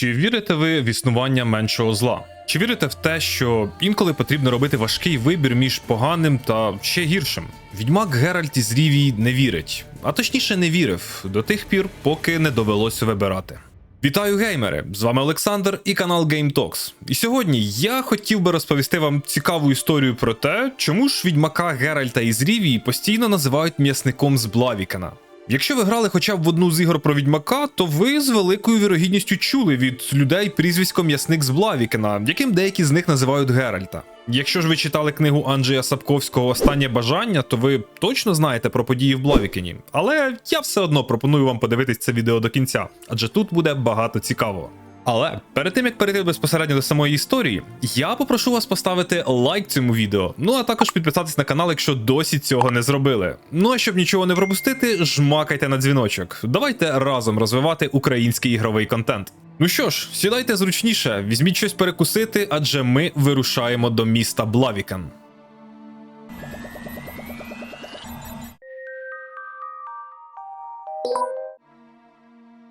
Чи вірите ви в існування меншого зла? Чи вірите в те, що інколи потрібно робити важкий вибір між поганим та ще гіршим? Відьмак Геральт із Рівії не вірить, а точніше не вірив до тих пір, поки не довелося вибирати. Вітаю геймери! З вами Олександр і канал Game Talks. І сьогодні я хотів би розповісти вам цікаву історію про те, чому ж відьмака Геральта із Рівії постійно називають м'ясником з Блавікена. Якщо ви грали хоча б в одну з ігор про відьмака, то ви з великою вірогідністю чули від людей прізвисько м'ясник з Блавікена, яким деякі з них називають Геральта. Якщо ж ви читали книгу Анджея Сапковського Останнє бажання, то ви точно знаєте про події в Блавікені. Але я все одно пропоную вам подивитись це відео до кінця, адже тут буде багато цікавого. Але перед тим як перейти безпосередньо до самої історії, я попрошу вас поставити лайк цьому відео, ну а також підписатись на канал, якщо досі цього не зробили. Ну а щоб нічого не пропустити, жмакайте на дзвіночок. Давайте разом розвивати український ігровий контент. Ну що ж, сідайте зручніше, візьміть щось перекусити, адже ми вирушаємо до міста Блавікан.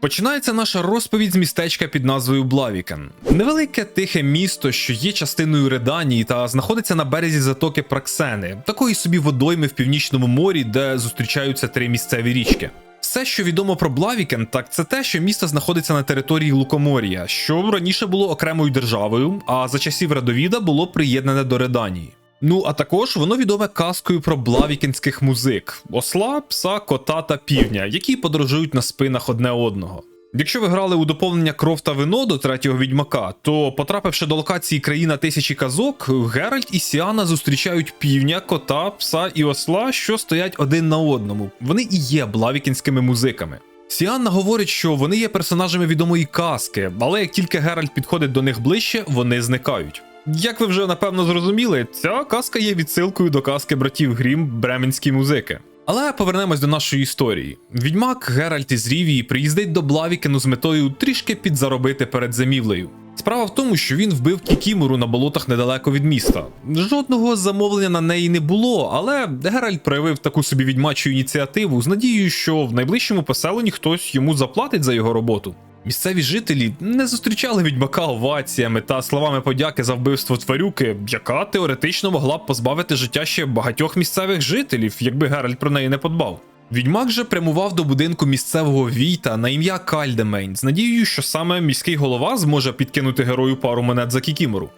Починається наша розповідь з містечка під назвою Блавікан. Невелике тихе місто, що є частиною Реданії та знаходиться на березі затоки Праксени, такої собі водойми в північному морі, де зустрічаються три місцеві річки. Все, що відомо про Блавікен, так це те, що місто знаходиться на території Лукомор'я, що раніше було окремою державою, а за часів Радовіда було приєднане до Реданії. Ну а також воно відоме казкою про блавікінських музик: осла, пса, кота та півня, які подорожують на спинах одне одного. Якщо ви грали у доповнення кров та вино до третього відьмака, то потрапивши до локації країна тисячі казок, Геральт і Сіана зустрічають півня, кота, пса і осла, що стоять один на одному. Вони і є блавікінськими музиками. Сіанна говорить, що вони є персонажами відомої казки, але як тільки Геральт підходить до них ближче, вони зникають. Як ви вже напевно зрозуміли, ця казка є відсилкою до казки братів Грім бременські музики. Але повернемось до нашої історії. Відьмак Геральт із Рівії приїздить до Блавікену з метою трішки підзаробити перед зимівлею. Справа в тому, що він вбив Кікімору на болотах недалеко від міста. Жодного замовлення на неї не було, але Геральт проявив таку собі відьмачу ініціативу з надією, що в найближчому поселенні хтось йому заплатить за його роботу. Місцеві жителі не зустрічали відьмака оваціями та словами подяки за вбивство тварюки, яка теоретично могла б позбавити життя ще багатьох місцевих жителів, якби Геральт про неї не подбав. Відьмак же прямував до будинку місцевого війта на ім'я Кальдемейн з надією, що саме міський голова зможе підкинути герою пару монет за Кікімору.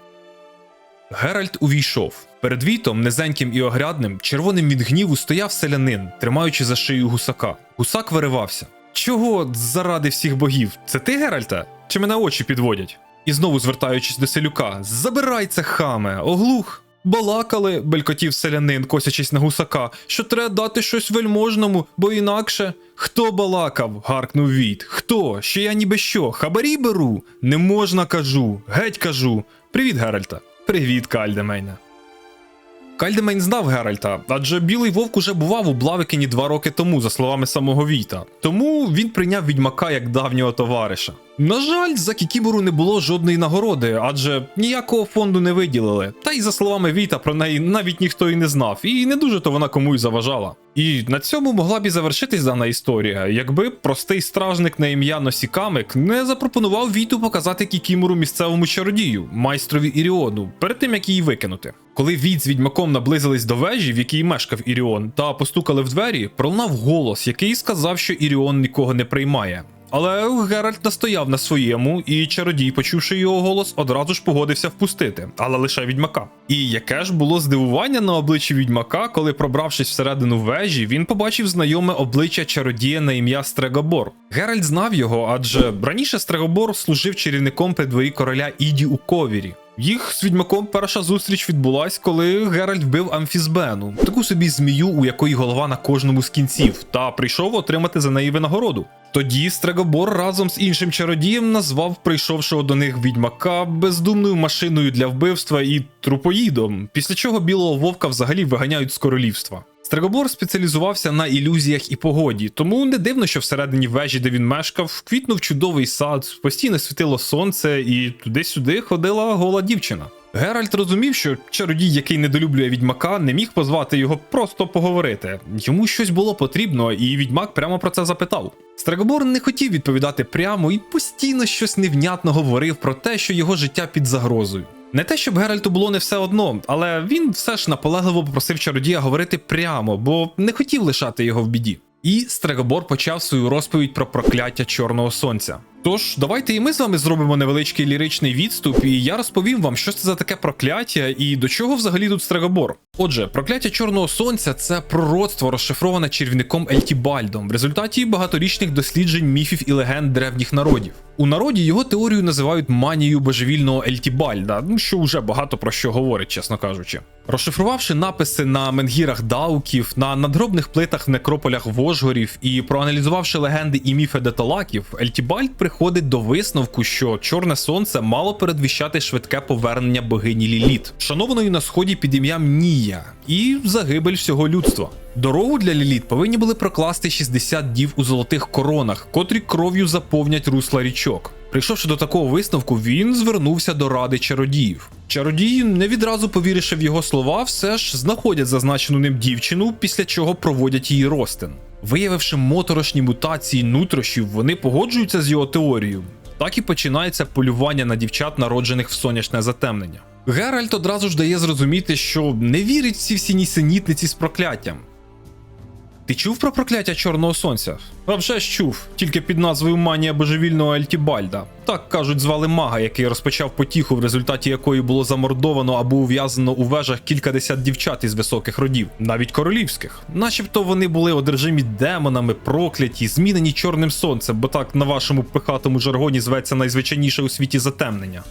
Геральт увійшов. Перед вітом, низеньким і огрядним, червоним від гніву стояв селянин, тримаючи за шию гусака. Гусак виривався. Чого заради всіх богів? Це ти, Геральта? Чи мене очі підводять? І знову звертаючись до селюка: Забирай це хаме, оглух. Балакали, белькотів селянин, косячись на гусака, що треба дати щось вельможному, бо інакше. Хто балакав? гаркнув Війт. Хто? Що я ніби що? Хабарі беру? Не можна кажу, геть кажу. Привіт, Геральта. Привіт, Кальдемейне. Кальдемейн знав Геральта, адже білий вовк уже бував у Блавикені два роки тому, за словами самого Війта. Тому він прийняв відьмака як давнього товариша. На жаль, за Кікібору не було жодної нагороди, адже ніякого фонду не виділили. Та й за словами Війта про неї навіть ніхто і не знзнав, і не дуже то вона комусь заважала. І на цьому могла б і завершитись дана історія, якби простий стражник на ім'я Носікамик не запропонував Віту показати Кікімору місцевому чародію, майстрові Іріону, перед тим як її викинути. Коли Віт з відьмаком наблизились до вежі, в якій мешкав Іріон, та постукали в двері, пролунав голос, який сказав, що Іріон нікого не приймає. Але Геральт настояв на своєму, і чародій, почувши його голос, одразу ж погодився впустити, але лише відьмака. І яке ж було здивування на обличчі відьмака, коли, пробравшись всередину вежі, він побачив знайоме обличчя чародія на ім'я Стрегобор. Геральт знав його, адже раніше Стрегобор служив чарівником при дворі короля Іді у ковірі. Їх з відьмаком перша зустріч відбулась, коли Геральт вбив Амфізбену, таку собі змію, у якої голова на кожному з кінців, та прийшов отримати за неї винагороду. Тоді Стрегобор разом з іншим чародієм назвав прийшовшого до них відьмака бездумною машиною для вбивства і трупоїдом, після чого білого вовка взагалі виганяють з королівства. Стрегобор спеціалізувався на ілюзіях і погоді, тому не дивно, що всередині вежі, де він мешкав, квітнув чудовий сад, постійно світило сонце, і туди-сюди ходила гола дівчина. Геральт розумів, що чародій, який недолюблює відьмака, не міг позвати його просто поговорити. Йому щось було потрібно, і відьмак прямо про це запитав. Стрегобор не хотів відповідати прямо і постійно щось невнятно говорив про те, що його життя під загрозою. Не те, щоб Геральту було не все одно, але він все ж наполегливо попросив чародія говорити прямо, бо не хотів лишати його в біді. І Стрегобор почав свою розповідь про прокляття Чорного Сонця. Тож, давайте і ми з вами зробимо невеличкий ліричний відступ, і я розповім вам, що це за таке прокляття і до чого взагалі тут Стрегобор. Отже, прокляття Чорного Сонця це пророцтво, розшифроване чарівником Ельтібальдом в результаті багаторічних досліджень міфів і легенд древніх народів. У народі його теорію називають манією божевільного Ельтібальда, ну що вже багато про що говорить, чесно кажучи. Розшифрувавши написи на менгірах дауків, на надгробних плитах в некрополях вожгорів і проаналізувавши легенди і міфи деталаків, Ельтібальд приходить до висновку, що чорне сонце мало передвіщати швидке повернення богині Ліліт, шанованої на сході під ім'ям Нія, і загибель всього людства. Дорогу для Ліліт повинні були прокласти 60 дів у золотих коронах, котрі кров'ю заповнять русла річок. Прийшовши до такого висновку, він звернувся до ради чародіїв. Чародії, не відразу повіривши в його слова, все ж знаходять зазначену ним дівчину, після чого проводять її ростин. Виявивши моторошні мутації нутрощів, вони погоджуються з його теорією. Так і починається полювання на дівчат, народжених в сонячне затемнення. Геральт одразу ж дає зрозуміти, що не вірить в ці всі нісенітниці з прокляттям. Ти чув про прокляття Чорного Сонця? А вже ж чув, тільки під назвою Манія божевільного Альтібальда. Так кажуть, звали мага, який розпочав потіху, в результаті якої було замордовано або ув'язано у вежах кількадесят дівчат із високих родів, навіть королівських. Начебто вони були одержимі демонами, прокляті, змінені чорним сонцем, бо так на вашому пихатому жаргоні зветься найзвичайніше у світі затемнення.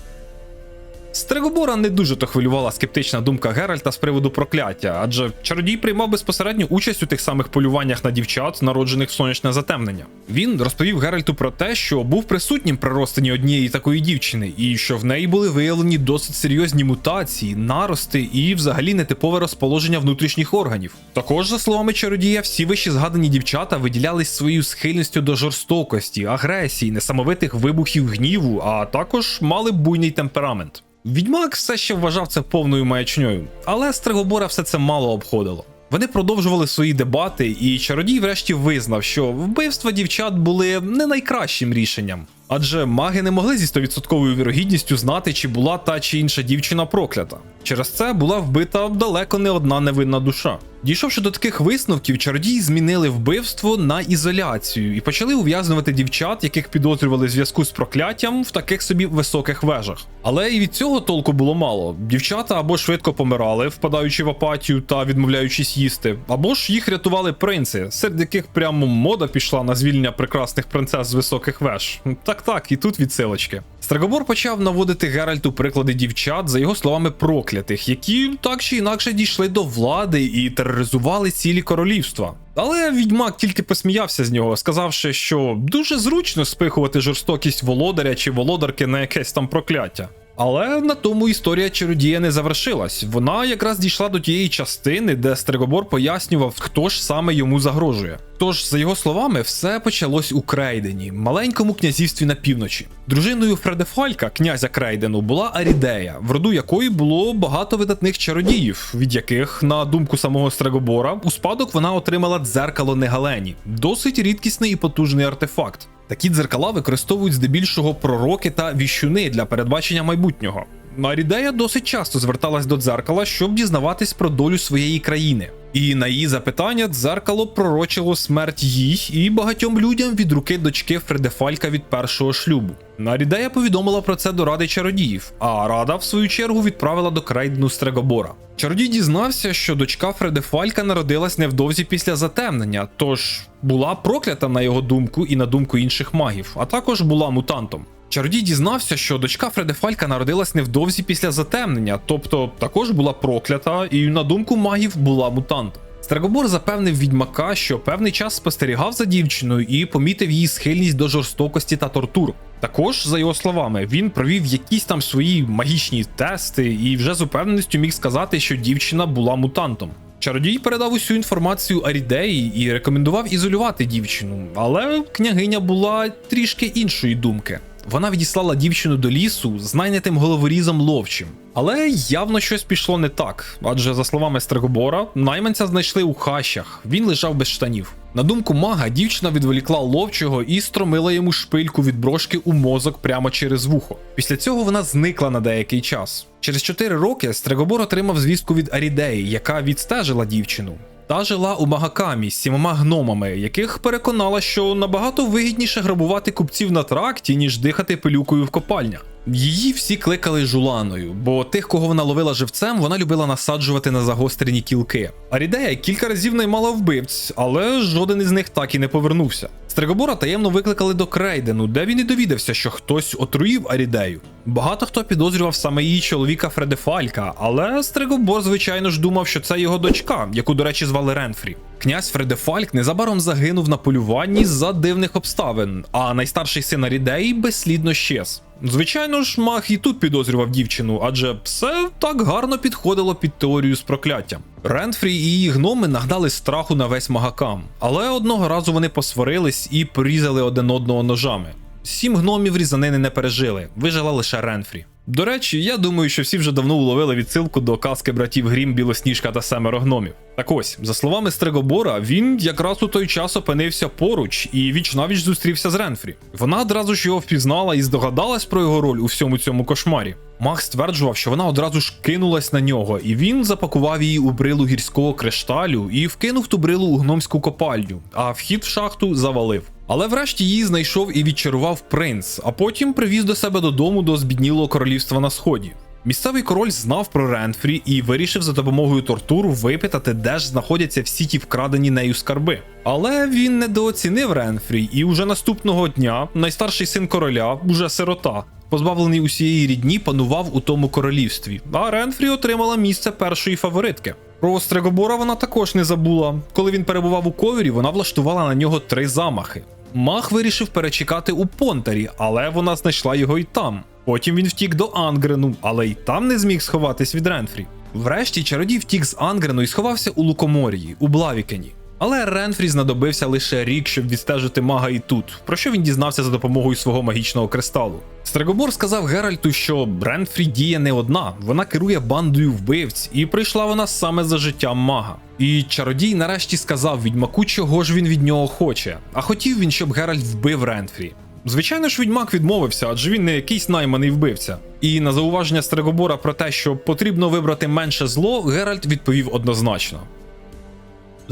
Стрегобора не дуже то хвилювала скептична думка Геральта з приводу прокляття, адже чародій приймав безпосередню участь у тих самих полюваннях на дівчат, народжених в сонячне затемнення. Він розповів Геральту про те, що був присутнім при розтині однієї такої дівчини, і що в неї були виявлені досить серйозні мутації, нарости і взагалі нетипове розположення внутрішніх органів. Також, за словами чародія, всі вищі згадані дівчата виділялись своєю схильністю до жорстокості, агресії, несамовитих вибухів гніву, а також мали буйний темперамент. Відьмак все ще вважав це повною маячньою, але Стригобора все це мало обходило. Вони продовжували свої дебати, і чародій врешті визнав, що вбивства дівчат були не найкращим рішенням. Адже маги не могли зі 100% вірогідністю знати, чи була та чи інша дівчина проклята. Через це була вбита далеко не одна невинна душа. Дійшовши до таких висновків, чародії змінили вбивство на ізоляцію і почали ув'язнювати дівчат, яких підозрювали в зв'язку з прокляттям в таких собі високих вежах. Але і від цього толку було мало. Дівчата або швидко помирали, впадаючи в апатію та відмовляючись їсти, або ж їх рятували принци, серед яких прямо мода пішла на звільнення прекрасних принцес з високих веж. Так так, і тут відсилочки. Страгобор почав наводити Геральту приклади дівчат, за його словами, проклятих, які так чи інакше дійшли до влади і тероризували цілі королівства. Але відьмак тільки посміявся з нього, сказавши, що дуже зручно спихувати жорстокість володаря чи володарки на якесь там прокляття. Але на тому історія чародія не завершилась. Вона якраз дійшла до тієї частини, де Стригобор пояснював, хто ж саме йому загрожує. Тож, за його словами, все почалось у Крейдені, маленькому князівстві на півночі. Дружиною Фредефалька, князя Крейдену, була Арідея, в роду якої було багато видатних чародіїв, від яких, на думку самого Стрегобора, у спадок вона отримала дзеркало Негалені, досить рідкісний і потужний артефакт. Такі дзеркала використовують здебільшого пророки та віщуни для передбачення майбутнього. Арідея досить часто зверталась до дзеркала, щоб дізнаватись про долю своєї країни. І на її запитання дзеркало пророчило смерть їй і багатьом людям від руки дочки Фредефалька від першого шлюбу. Арідея повідомила про це до ради чародіїв, а рада, в свою чергу, відправила до крайдну Стрегобора. Чародій дізнався, що дочка Фредефалька народилась невдовзі після затемнення, тож була проклята на його думку і на думку інших магів, а також була мутантом. Чародій дізнався, що дочка Фредефалька народилась невдовзі після затемнення, тобто також була проклята, і на думку магів була мутантом. Стрегобор запевнив відьмака, що певний час спостерігав за дівчиною і помітив її схильність до жорстокості та тортур. Також, за його словами, він провів якісь там свої магічні тести і вже з упевненістю міг сказати, що дівчина була мутантом. Чародій передав усю інформацію Арідеї і рекомендував ізолювати дівчину, але княгиня була трішки іншої думки. Вона відіслала дівчину до лісу з найнятим головорізом ловчим. Але явно щось пішло не так, адже за словами Стрегобора, найманця знайшли у хащах, він лежав без штанів. На думку мага, дівчина відволікла ловчого і стромила йому шпильку від брошки у мозок прямо через вухо. Після цього вона зникла на деякий час. Через 4 роки Стрегобор отримав звістку від Арідеї, яка відстежила дівчину. Та жила у Магакамі з сімома гномами, яких переконала, що набагато вигідніше грабувати купців на тракті, ніж дихати пилюкою в копальнях. Її всі кликали жуланою, бо тих, кого вона ловила живцем, вона любила насаджувати на загострені кілки. Арідея кілька разів наймала вбивць, але жоден із них так і не повернувся. Стрегобора таємно викликали до Крейдену, де він і довідався, що хтось отруїв Арідею. Багато хто підозрював саме її чоловіка Фредефалька, але Стрегобор, звичайно ж, думав, що це його дочка, яку, до речі, звали Ренфрі. Князь Фредефальк незабаром загинув на полюванні за дивних обставин, а найстарший син Арідеї безслідно щез. Звичайно ж, мах і тут підозрював дівчину, адже все так гарно підходило під теорію з прокляттям. Ренфрі і її гноми нагнали страху на весь магакам, але одного разу вони посварились і порізали один одного ножами. Сім гномів різанини не пережили, вижила лише Ренфрі. До речі, я думаю, що всі вже давно уловили відсилку до казки братів Грім, Білосніжка та семеро гномів. Так ось, за словами Стрегобора, він якраз у той час опинився поруч і віч навіч зустрівся з Ренфрі. Вона одразу ж його впізнала і здогадалась про його роль у всьому цьому кошмарі. Мах стверджував, що вона одразу ж кинулась на нього, і він запакував її у брилу гірського кришталю і вкинув ту брилу у гномську копальню, а вхід в шахту завалив. Але врешті її знайшов і відчарував принц, а потім привіз до себе додому до збіднілого королівства на сході. Місцевий король знав про Ренфрі і вирішив за допомогою тортур випитати, де ж знаходяться всі ті вкрадені нею скарби. Але він недооцінив Ренфрі, і уже наступного дня найстарший син короля, уже сирота, позбавлений усієї рідні, панував у тому королівстві. А Ренфрі отримала місце першої фаворитки. Про Стрегобора вона також не забула. Коли він перебував у ковірі, вона влаштувала на нього три замахи. Мах вирішив перечекати у Понтарі, але вона знайшла його і там. Потім він втік до Ангрену, але й там не зміг сховатись від Ренфрі. Врешті чародій втік з Ангрену і сховався у Лукоморії, у Блавікені. Але Ренфрі знадобився лише рік, щоб відстежити мага і тут, про що він дізнався за допомогою свого магічного кристалу. Стрегобор сказав Геральту, що Ренфрі діє не одна, вона керує бандою вбивць, і прийшла вона саме за життям мага. І чародій нарешті сказав відьмаку, чого ж він від нього хоче. А хотів він, щоб Геральт вбив Ренфрі. Звичайно ж, відьмак відмовився, адже він не якийсь найманий вбивця. І на зауваження Стрегобора про те, що потрібно вибрати менше зло, Геральт відповів однозначно.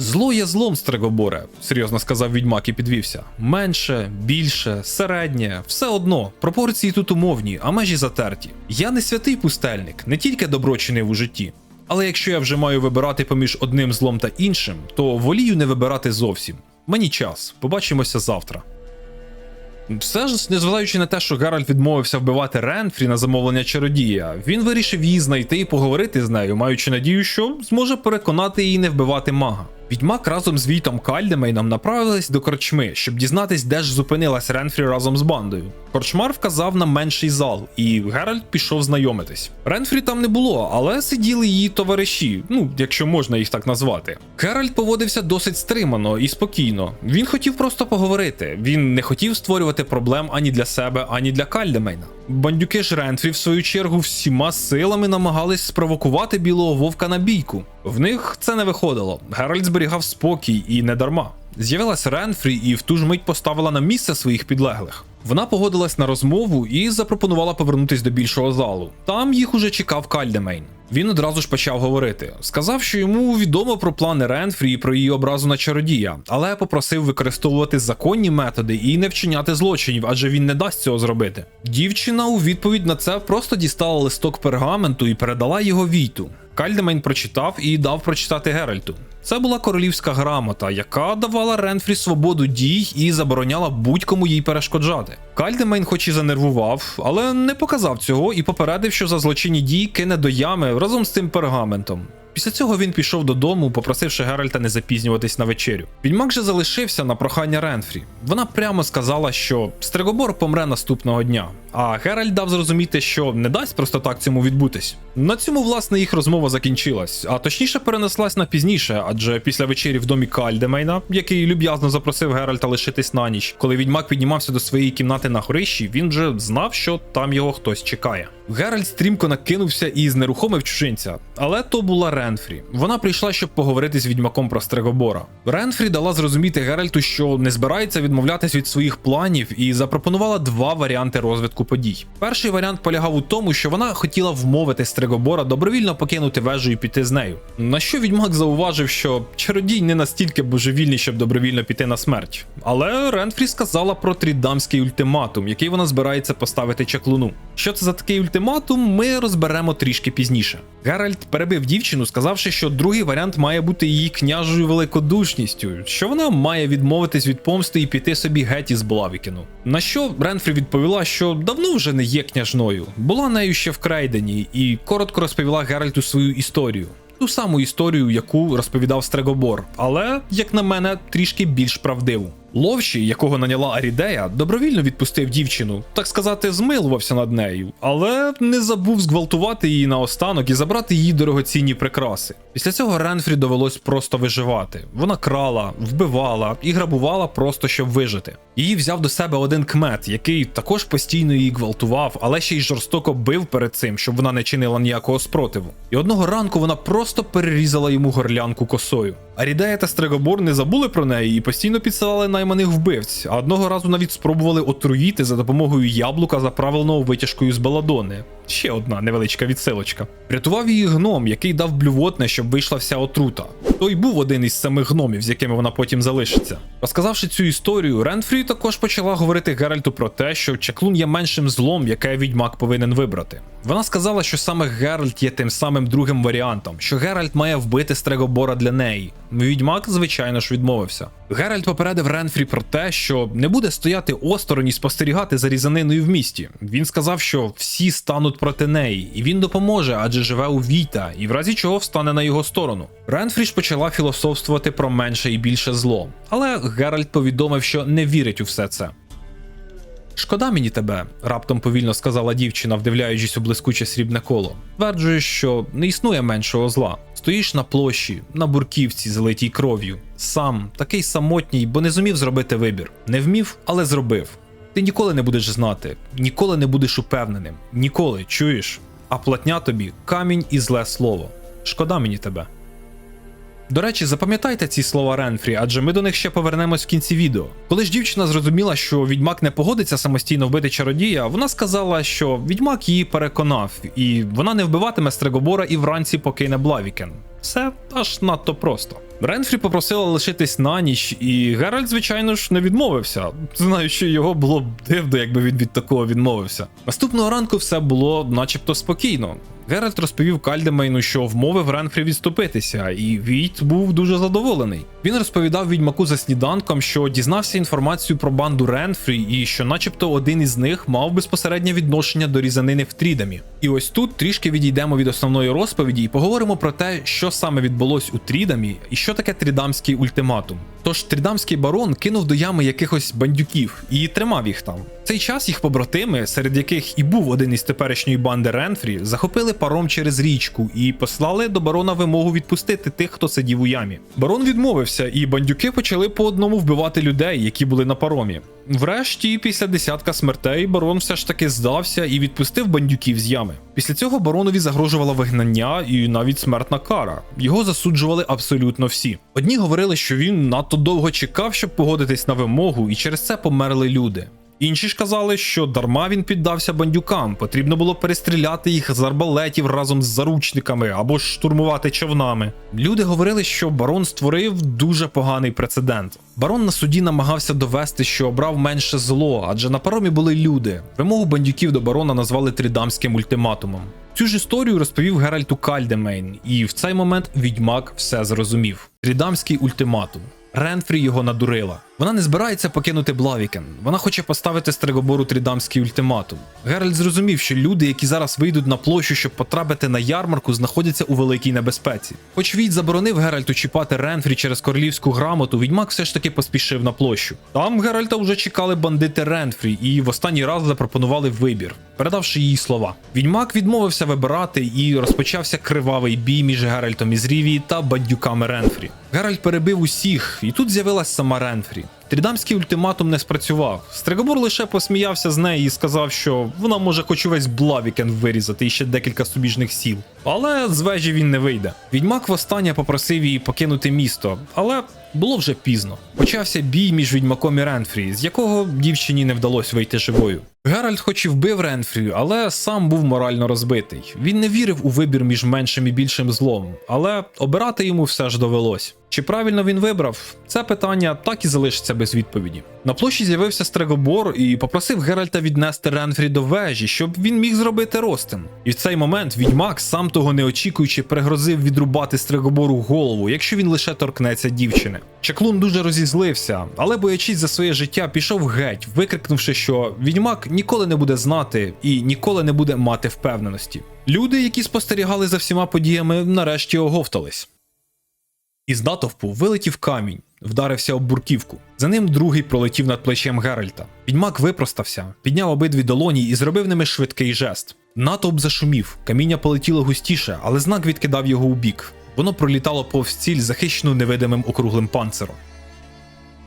Зло є злом, Стрегоборе, серйозно сказав відьмак і підвівся. Менше, більше, середнє, все одно. Пропорції тут умовні, а межі затерті. Я не святий пустельник, не тільки добро чинив у житті. Але якщо я вже маю вибирати поміж одним злом та іншим, то волію не вибирати зовсім. Мені час, побачимося завтра. Все ж, незважаючи на те, що Геральт відмовився вбивати Ренфрі на замовлення чародія, він вирішив її знайти і поговорити з нею, маючи надію, що зможе переконати її не вбивати мага. Відьмак разом з Вітом Кальдемейном направились до корчми, щоб дізнатись, де ж зупинилась Ренфрі разом з бандою. Корчмар вказав на менший зал, і Геральт пішов знайомитись. Ренфрі там не було, але сиділи її товариші, ну якщо можна їх так назвати. Геральт поводився досить стримано і спокійно. Він хотів просто поговорити. Він не хотів створювати проблем ані для себе, ані для Кальдемейна. Бандюки ж Ренфрі, в свою чергу, всіма силами намагались спровокувати білого вовка на бійку. В них це не виходило. Геральт зберігав спокій і не дарма. З'явилась Ренфрі і в ту ж мить поставила на місце своїх підлеглих. Вона погодилась на розмову і запропонувала повернутись до більшого залу. Там їх уже чекав Кальдемейн. Він одразу ж почав говорити. Сказав, що йому відомо про плани Ренфрі і про її образу на чародія, але попросив використовувати законні методи і не вчиняти злочинів, адже він не дасть цього зробити. Дівчина у відповідь на це просто дістала листок пергаменту і передала його Війту. Кальдемейн прочитав і дав прочитати Геральту. Це була королівська грамота, яка давала Ренфрі свободу дій і забороняла будь-кому їй перешкоджати. Кальдемейн, хоч і занервував, але не показав цього і попередив, що за злочинні дії кине до ями разом з цим пергаментом. Після цього він пішов додому, попросивши Геральта не запізнюватись на вечерю. Відьмак же залишився на прохання Ренфрі. Вона прямо сказала, що Стригобор помре наступного дня. А Геральт дав зрозуміти, що не дасть просто так цьому відбутись. На цьому, власне, їх розмова закінчилась, а точніше перенеслась на пізніше, адже після вечері в домі Кальдемейна, який люб'язно запросив Геральта лишитись на ніч, коли відьмак піднімався до своєї кімнати на горищі, він вже знав, що там його хтось чекає. Геральт стрімко накинувся і знерухомив чужинця, але то була Ренфрі. Вона прийшла, щоб поговорити з відьмаком про Стрегобора. Ренфрі дала зрозуміти Геральту, що не збирається відмовлятись від своїх планів, і запропонувала два варіанти розвитку подій. Перший варіант полягав у тому, що вона хотіла вмовити Стрегобора добровільно покинути вежу і піти з нею. На що відьмак зауважив, що чародій не настільки божевільний, щоб добровільно піти на смерть. Але Ренфрі сказала про трідамський ультиматум, який вона збирається поставити чаклуну. Що це за такий ультиматум, ми розберемо трішки пізніше. Геральт перебив дівчину, сказавши, що другий варіант має бути її княжою великодушністю, що вона має відмовитись від помсти і піти собі геть із Блавікіну. На що Ренфрі відповіла, що давно вже не є княжною, була нею ще в Крейдені, і коротко розповіла Геральту свою історію. Ту саму історію, яку розповідав Стрегобор, але, як на мене, трішки більш правдиву. Ловші, якого наняла Арідея, добровільно відпустив дівчину, так сказати, змилувався над нею, але не забув зґвалтувати її наостанок і забрати її дорогоцінні прикраси. Після цього Ренфрі довелось просто виживати. Вона крала, вбивала і грабувала просто щоб вижити. Її взяв до себе один кмет, який також постійно її гвалтував, але ще й жорстоко бив перед цим, щоб вона не чинила ніякого спротиву. І одного ранку вона просто перерізала йому горлянку косою. Арідея та Стрегобор не забули про неї і постійно підсилали найманих вбивць, а одного разу навіть спробували отруїти за допомогою яблука, заправленого витяжкою з баладони. Ще одна невеличка відсилочка. Врятував її гном, який дав блювотне, щоб вийшла вся отрута. Той був один із самих гномів, з якими вона потім залишиться. Розказавши цю історію, Ренфрі також почала говорити Геральту про те, що чаклун є меншим злом, яке відьмак повинен вибрати. Вона сказала, що саме Геральт є тим самим другим варіантом, що Геральт має вбити Стрегобора для неї. Відьмак, звичайно ж, відмовився. Геральт попередив Ренфрі про те, що не буде стояти осторонь і спостерігати за різаниною в місті. Він сказав, що всі стануть проти неї, і він допоможе, адже живе у Віта, і в разі чого встане на його сторону. Ренфрі ж почала філософствувати про менше і більше зло, але Геральт повідомив, що не вірить у все це. Шкода мені тебе, раптом повільно сказала дівчина, вдивляючись у блискуче срібне коло. Тверджуєш, що не існує меншого зла. Стоїш на площі, на бурківці, залитій кров'ю. Сам, такий самотній, бо не зумів зробити вибір. Не вмів, але зробив. Ти ніколи не будеш знати, ніколи не будеш упевненим. Ніколи, чуєш? А платня тобі камінь і зле слово. Шкода мені тебе. До речі, запам'ятайте ці слова Ренфрі, адже ми до них ще повернемось в кінці відео. Коли ж дівчина зрозуміла, що відьмак не погодиться самостійно вбити чародія, вона сказала, що відьмак її переконав, і вона не вбиватиме Стрегобора і вранці покине Блавікен. Все аж надто просто. Ренфрі попросила лишитись на ніч, і Геральт, звичайно ж, не відмовився, знаючи його було б дивно, якби він від такого відмовився. Наступного ранку все було начебто спокійно. Геральт розповів Кальдемейну, що вмовив Ренфрі відступитися, і Війт був дуже задоволений. Він розповідав відьмаку за сніданком, що дізнався інформацію про банду Ренфрі, і що, начебто, один із них мав безпосереднє відношення до різанини в Трідамі. І ось тут трішки відійдемо від основної розповіді і поговоримо про те, що саме відбулось у Трідамі і що таке трідамський ультиматум. Тож трідамський барон кинув до ями якихось бандюків і тримав їх там. В цей час їх побратими, серед яких і був один із теперішньої банди Ренфрі, захопили паром через річку і послали до барона вимогу відпустити тих, хто сидів у ямі. Барон відмовився, і бандюки почали по одному вбивати людей, які були на паромі. Врешті, після десятка смертей, барон все ж таки здався і відпустив бандюків з ями. Після цього баронові загрожувало вигнання і навіть смертна кара. Його засуджували абсолютно всі. Одні говорили, що він надто довго чекав, щоб погодитись на вимогу, і через це померли люди. Інші ж казали, що дарма він піддався бандюкам, потрібно було перестріляти їх з арбалетів разом з заручниками або ж штурмувати човнами. Люди говорили, що барон створив дуже поганий прецедент. Барон на суді намагався довести, що обрав менше зло, адже на паромі були люди. Вимогу бандюків до барона назвали тридамським ультиматумом. Цю ж історію розповів Геральту Кальдемейн, і в цей момент відьмак все зрозумів. Трідамський ультиматум. Ренфрі його надурила. Вона не збирається покинути Блавікен. Вона хоче поставити Стрегобору трідамський ультиматум. Геральт зрозумів, що люди, які зараз вийдуть на площу, щоб потрапити на ярмарку, знаходяться у великій небезпеці. Хоч Війт заборонив Геральту чіпати Ренфрі через королівську грамоту, відьмак все ж таки поспішив на площу. Там Геральта вже чекали бандити Ренфрі і в останній раз запропонували вибір, передавши їй слова. Відьмак відмовився вибирати і розпочався кривавий бій між Геральтом із Рівії та бандюками Ренфрі. Геральт перебив усіх, і тут з'явилась сама Ренфрі. Трідамський ультиматум не спрацював. Стригобор лише посміявся з неї і сказав, що вона може хоч увесь Блавікен вирізати і ще декілька субіжних сіл. Але з вежі він не вийде. Відьмак востаннє попросив її покинути місто, але було вже пізно. Почався бій між відьмаком і Ренфрі, з якого дівчині не вдалося вийти живою. Геральт хоч і вбив Ренфрі, але сам був морально розбитий. Він не вірив у вибір між меншим і більшим злом, але обирати йому все ж довелось. Чи правильно він вибрав? Це питання так і залишиться без відповіді. На площі з'явився Стрегобор і попросив Геральта віднести Ренфрі до вежі, щоб він міг зробити ростин. І в цей момент відьмак, сам того не очікуючи, пригрозив відрубати Стрегобору голову, якщо він лише торкнеться дівчини. Чаклун дуже розізлився, але боячись за своє життя, пішов геть, викрикнувши, що відьмак ніколи не буде знати і ніколи не буде мати впевненості. Люди, які спостерігали за всіма подіями, нарешті оговтались. Із натовпу вилетів камінь, вдарився об бурківку. За ним другий пролетів над плечем Геральта. Відьмак випростався, підняв обидві долоні і зробив ними швидкий жест. Натовп зашумів, каміння полетіло густіше, але знак відкидав його у бік. Воно пролітало повз ціль, захищену невидимим округлим панциром.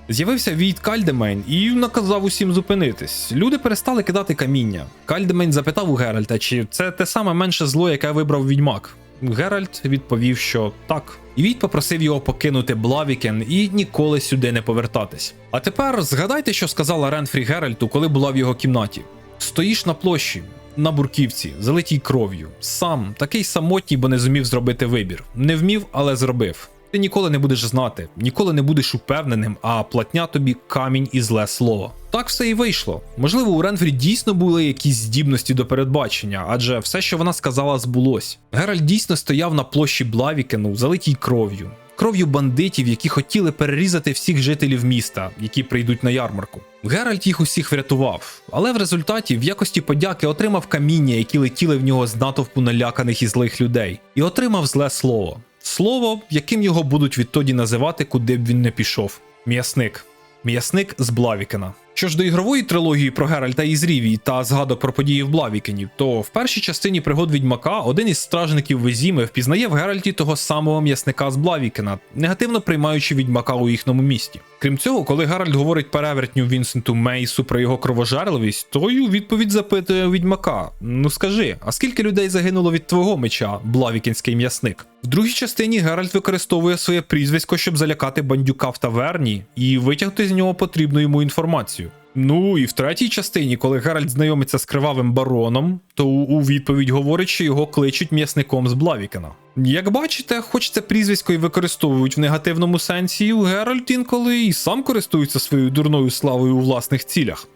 З'явився Війт Кальдемейн і наказав усім зупинитись. Люди перестали кидати каміння. Кальдемейн запитав у Геральта, чи це те саме менше зло, яке вибрав відьмак. Геральт відповів, що так. І Війт попросив його покинути Блавікен і ніколи сюди не повертатись. А тепер згадайте, що сказала Ренфрі Геральту, коли була в його кімнаті. Стоїш на площі, на бурківці, залитій кров'ю. Сам, такий самотній, бо не зумів зробити вибір. Не вмів, але зробив. Ти ніколи не будеш знати, ніколи не будеш упевненим, а платня тобі камінь і зле слово. Так все і вийшло. Можливо, у Ренфрі дійсно були якісь здібності до передбачення, адже все, що вона сказала, збулось. Геральт дійсно стояв на площі Блавікену, залитій кров'ю. Кров'ю бандитів, які хотіли перерізати всіх жителів міста, які прийдуть на ярмарку. Геральт їх усіх врятував, але в результаті в якості подяки отримав каміння, які летіли в нього з натовпу наляканих і злих людей, і отримав зле слово. Слово, яким його будуть відтоді називати, куди б він не пішов. М'ясник. М'ясник з Блавікена. Що ж до ігрової трилогії про Геральта із Рівії та згадок про події в Блавікені, то в першій частині пригод відьмака один із стражників Везіми впізнає в Геральті того самого м'ясника з Блавікена, негативно приймаючи відьмака у їхньому місті. Крім цього, коли Геральт говорить перевертню Вінсенту Мейсу про його кровожерливість, той у відповідь запитує відьмака: Ну скажи, а скільки людей загинуло від твого меча, Блавікенський м'ясник? В другій частині Геральт використовує своє прізвисько, щоб залякати бандюка в таверні і витягти з нього потрібну йому інформацію. Ну і в третій частині, коли Геральт знайомиться з кривавим бароном, то у відповідь говорить, що його кличуть м'ясником з Блавікена. Як бачите, хоч це прізвисько і використовують в негативному сенсі, Геральт інколи і сам користується своєю дурною славою у власних цілях.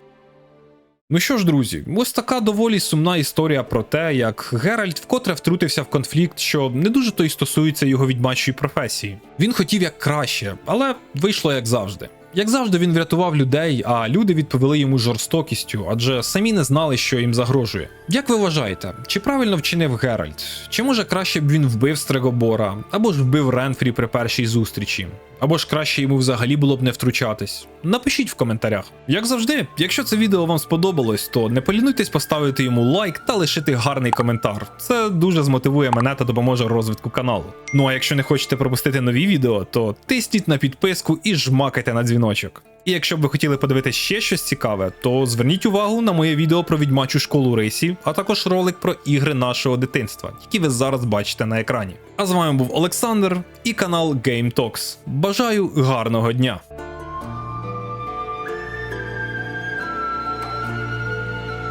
Ну що ж, друзі, ось така доволі сумна історія про те, як Геральт вкотре втрутився в конфлікт, що не дуже то й стосується його відьмачої професії. Він хотів як краще, але вийшло як завжди. Як завжди, він врятував людей, а люди відповіли йому жорстокістю, адже самі не знали, що їм загрожує. Як ви вважаєте, чи правильно вчинив Геральт? Чи може краще б він вбив Стрегобора, або ж вбив Ренфрі при першій зустрічі? Або ж краще йому взагалі було б не втручатись? Напишіть в коментарях. Як завжди, якщо це відео вам сподобалось, то не полінуйтесь поставити йому лайк та лишити гарний коментар. Це дуже змотивує мене та допоможе розвитку каналу. Ну а якщо не хочете пропустити нові відео, то тисніть на підписку і жмакайте на дзвіночок. І якщо б ви хотіли подивитися ще щось цікаве, то зверніть увагу на моє відео про відьмачу школу рейсів, а також ролик про ігри нашого дитинства, які ви зараз бачите на екрані. А з вами був Олександр і канал Game Talks. Бажаю гарного дня!